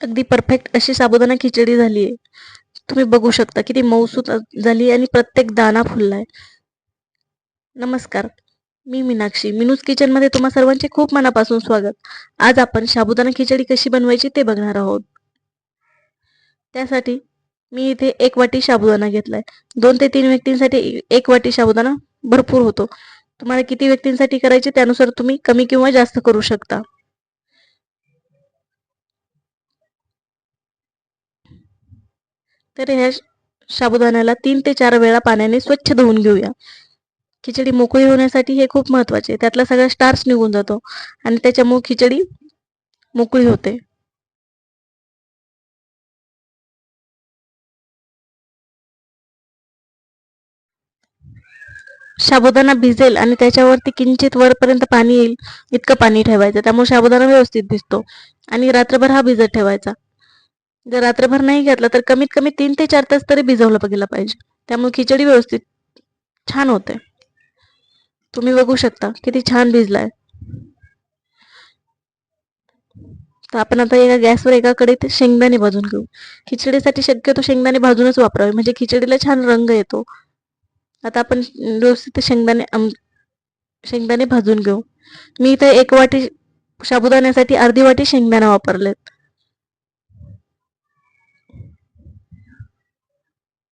अगदी परफेक्ट अशी साबुदाणा खिचडी झाली आहे. तुम्ही बघू शकता किती मऊसूत झाली आणि प्रत्येक दाना फुललाय. नमस्कार मी मीनाक्षी. मिनूज किचनमध्ये तुम्हा सर्वांचे खूप मनापासून स्वागत. आज आपण साबुदाणा खिचडी कशी बनवायची ते बघणार आहोत. त्यासाठी मी इथे एक वाटी साबुदाणा घेतलाय. दोन ते तीन व्यक्तींसाठी एक वाटी साबुदाणा भरपूर होतो. तुम्हाला किती व्यक्तींसाठी करायचे त्यानुसार तुम्ही कमी किंवा जास्त करू शकता. तर ह्या साबुदाण्याला तीन ते चार वेळा पाण्याने स्वच्छ धुवून घेऊया. खिचडी मोकळी होण्यासाठी हे खूप महत्त्वाचे त्यातला सगळा स्टार्च निघून जातो आणि त्याच्यामुळे खिचडी मोकळी होते. साबुदाणा भिजेल आणि त्याच्यावरती किंचित वरपर्यंत पाणी येईल इतकं पाणी ठेवायचं. त्यामुळे साबुदाणा व्यवस्थित भिजतो आणि रात्रभर हा भिजत ठेवायचा. जर रात्रभर नाही घेतला तर कमीत कमी तीन ते चार तास तरी भिजवलं गेलं पाहिजे. त्यामुळे खिचडी व्यवस्थित छान होते. तुम्ही बघू शकता किती छान भिजलाय. तर आपण आता एका गॅसवर एका ते शेंगदाणे भाजून घेऊ. खिचडीसाठी शक्यतो शेंगदाणे भाजूनच वापरावे. म्हणजे खिचडीला छान रंग येतो. आता आपण व्यवस्थित शेंगदाणे शेंगदाणे भाजून घेऊ. मी इथे एक वाटी साबुदाण्यासाठी अर्धी वाटी शेंगदाणा वापरलेत.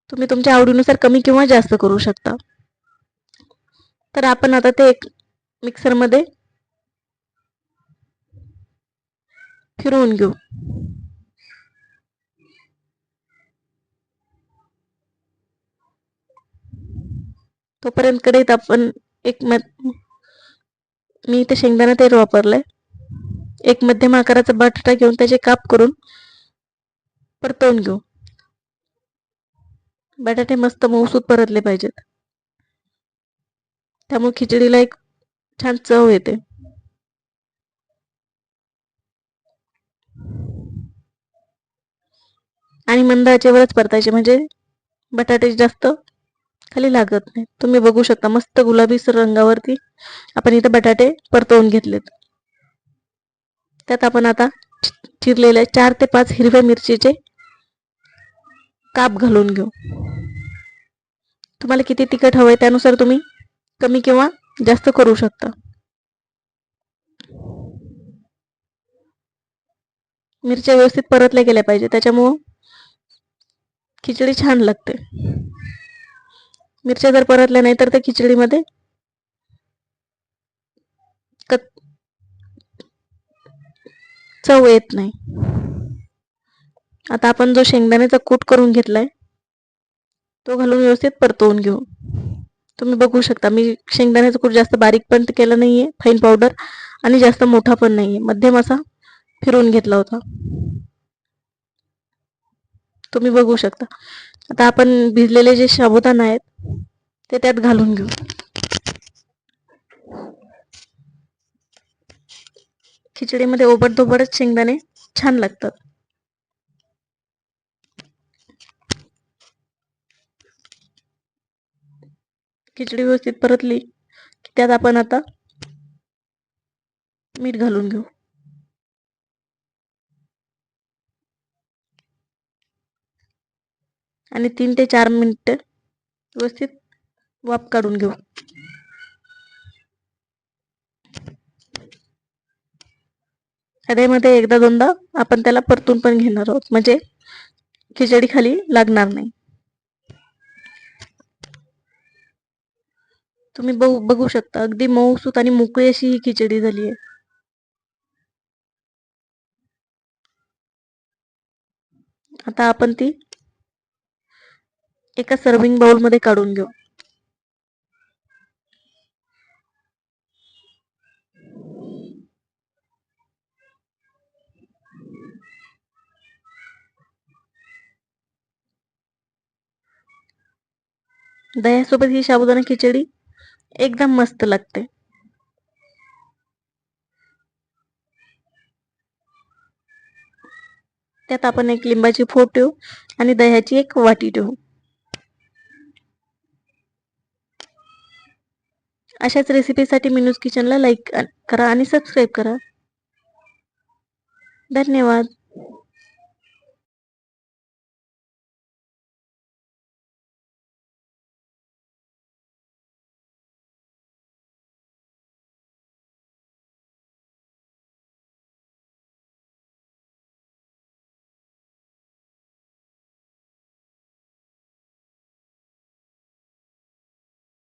तुम्ही तुमच्या आवडीनुसार कमी किंवा जास्त करू शकता. तर आपण आता ते एक मिक्सरमध्ये फिरवून घेऊ. तोपर्यंत कढईत आपण एक म मी इथे शेंगदाणा तेल वापरलंय. एक मध्यम आकाराचा बटाटा घेऊन त्याचे काप करून परतवून घेऊ. बटाटे मस्त मऊसूत परतले पाहिजेत. त्यामुळे खिचडीला एक छान चव येते. आणि मंद आचेवरच परतायचे म्हणजे बटाटे जास्त खाली लागत नाही. तुम्ही बघू शकता मस्त गुलाबी रंगावरती आपण इथे बटाटे परतवून घेतलेत. त्यात आपण आता चिरलेल्या चार ते पाच हिरव्या मिरचीचे काप घालून घेऊ. तुम्हाला किती तिखट हवं आहे त्यानुसार तुम्ही कमी किंवा जास्त करू शकता. मिरच्या व्यवस्थित परतल्या गेल्या पाहिजे त्याच्यामुळं खिचडी छान लागते. मिरच्या जर परतल्या नाही तर त्या खिचडीमध्ये चव येत नाही. आता आपण जो शेंगदाण्याचा कूट करून घेतलाय तो घालून व्यवस्थित परतवून घेऊ. तुम्ही बघू शकता मी शेंगदाण्याचं कूट जास्त बारीक पण केलं नाही आहे फाईन पावडर आणि जास्त मोठा पण नाही आहे मध्यम असा फिरवून घेतला होता. तुम्ही बघू शकता. आता आपण भिजलेले जे साबुदाणा आहेत ते त्यात घालून घेऊ. खिचडीमध्ये ओबडधोबडच शेंगदाणे छान लागतात. खिचडी व्यवस्थित परतली की त्यात आपण आता मीठ घालून घेऊ. आणि तीन ते चार मिनिट व्यवस्थित वाफ काढून घेऊ. मध्ये एकदा दोनदा आपण त्याला परतून पण घेणार आहोत. म्हणजे खिचडी खाली लागणार नाही. तुम्ही बघू बघू शकता. अगदी मऊसूत आणि मोकळी अशी ही खिचडी झाली आहे. आता आपण ती एका सर्विंग बाउलमध्ये काढून घेऊ. दह्यासोबत ही साबुदाणा खिचडी एकदम मस्त लागते त्यात आपण एक लिंबाची फोड ठेवू आणि दह्याची एक वाटी ठेवू. अशाच रेसिपीसाठी मिनूज किचनला लाईक करा आणि सबस्क्राईब करा. धन्यवाद.